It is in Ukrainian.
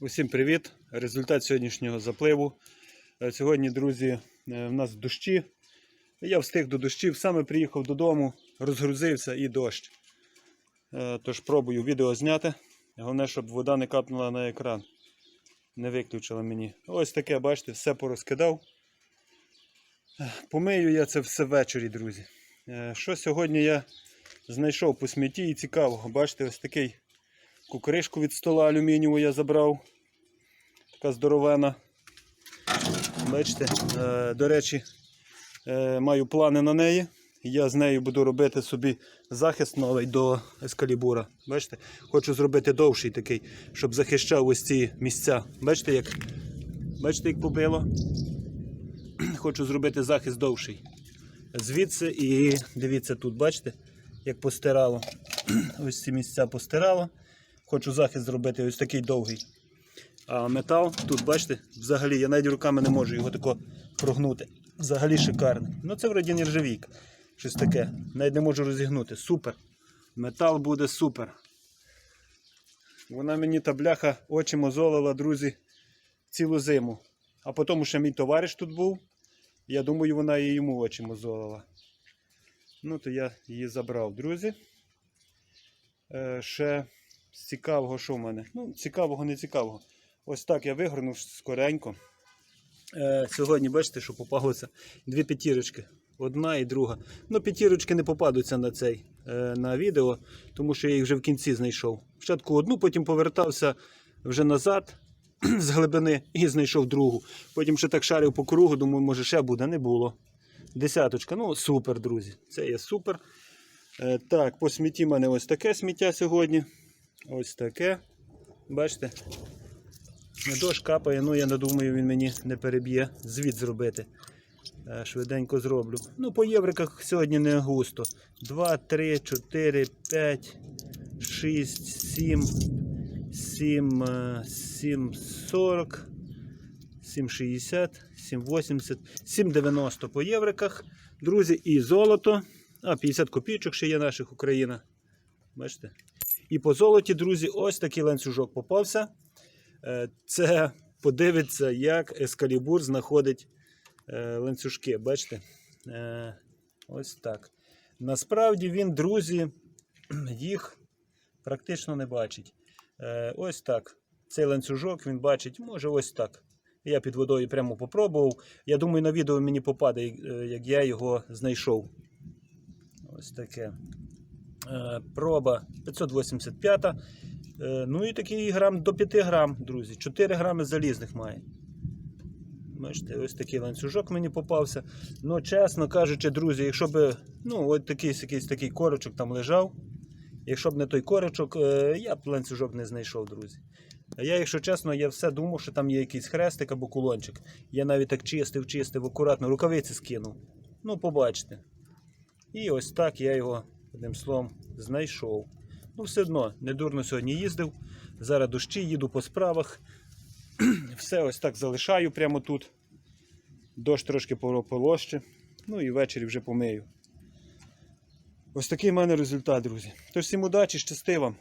Усім привіт! Результат сьогоднішнього запливу. Е, Сьогодні, друзі, е, в нас дощі. Я встиг до дощів, саме приїхав додому, розгрузився і дощ. Е, Тож пробую відео зняти. Головне, щоб вода не капнула на екран. Не виключила мені. Ось таке, бачите, все порозкидав. Помию я це все ввечері, друзі. Що сьогодні я знайшов по смітті і цікавого. Бачите, ось такий Кукришку від стола алюмінієву я забрав. Така здоровена. Бачите, е, до речі, е, маю плани на неї. Я з нею буду робити собі захист новий до ескалібура. Бачите? Хочу зробити довший такий, щоб захищав ось ці місця. Бачите, як, бачите, як побило? Хочу зробити захист довший. Звідси і дивіться тут, бачите, як постирало. Ось ці місця постирало. Хочу захист зробити ось такий довгий. А метал, тут, бачите, взагалі я навіть руками не можу його тако прогнути. Взагалі шикарний. Ну це вроді нержавійка. Щось таке. Навіть не можу розігнути. Супер. Метал буде супер. Вона мені та бляха очі мозолила, друзі, цілу зиму. А потім ще мій товариш тут був. Я думаю, вона і йому очі мозолила. Ну, то я її забрав, друзі. Е, ще цікавого, що в мене? Ну, цікавого, не цікавого. Ось так я вигорнув скоренько. Е, сьогодні, бачите, що попалося дві п'ятірочки. Одна і друга. Ну, п'ятірочки не попадуться на цей е, на відео, тому що я їх вже в кінці знайшов. Спочатку одну, потім повертався вже назад з глибини і знайшов другу. Потім ще так шарив по кругу, думаю, може ще буде, не було. Десяточка. Ну, супер, друзі. Це є супер. Е, так, по смітті в мене ось таке сміття сьогодні. Ось таке. Бачите? Дощ капає, ну я не думаю, він мені не переб'є. Звіт зробити. Е, Швиденько зроблю. Ну, по євриках сьогодні не густо. 2, 3, 4, 5, 6, 7, 7, е, 7, 40, 7, 60, 7, 80, 7, 90 по євриках. Друзі, і золото. А, 50 копійочок ще є наших Україна. Бачите? І по золоті, друзі, ось такий ланцюжок попався. Е, Це подивиться, як ескалібур знаходить е, ланцюжки. Бачите? Е, Ось так. Насправді він, друзі, їх практично не бачить. Ось так. Цей ланцюжок він бачить, може, ось так. Я під водою прямо попробував. Я думаю, на відео мені попаде, як я його знайшов. Ось таке. Е, Проба 585. Е, Ну і такий грам до 5 грам, друзі. 4 грами залізних має. Бачите, ось такий ланцюжок мені попався. Ну, чесно кажучи, друзі, якщо б ну, такий, такий корочок там лежав, якщо б не той корочок, е, я б ланцюжок не знайшов, друзі. А я, якщо чесно, я все думав, що там є якийсь хрестик або кулончик. Я навіть так чистив, чистив, акуратно, рукавиці скинув. Ну, побачите. І ось так я його, одним словом, знайшов. Ну, все одно, недурно сьогодні їздив. Зараз дощі, їду по справах. Все ось так залишаю прямо тут. Дощ трошки полоще. Ну і ввечері вже помию. Ось такий в мене результат, друзі. Тож всім удачі, щасти вам.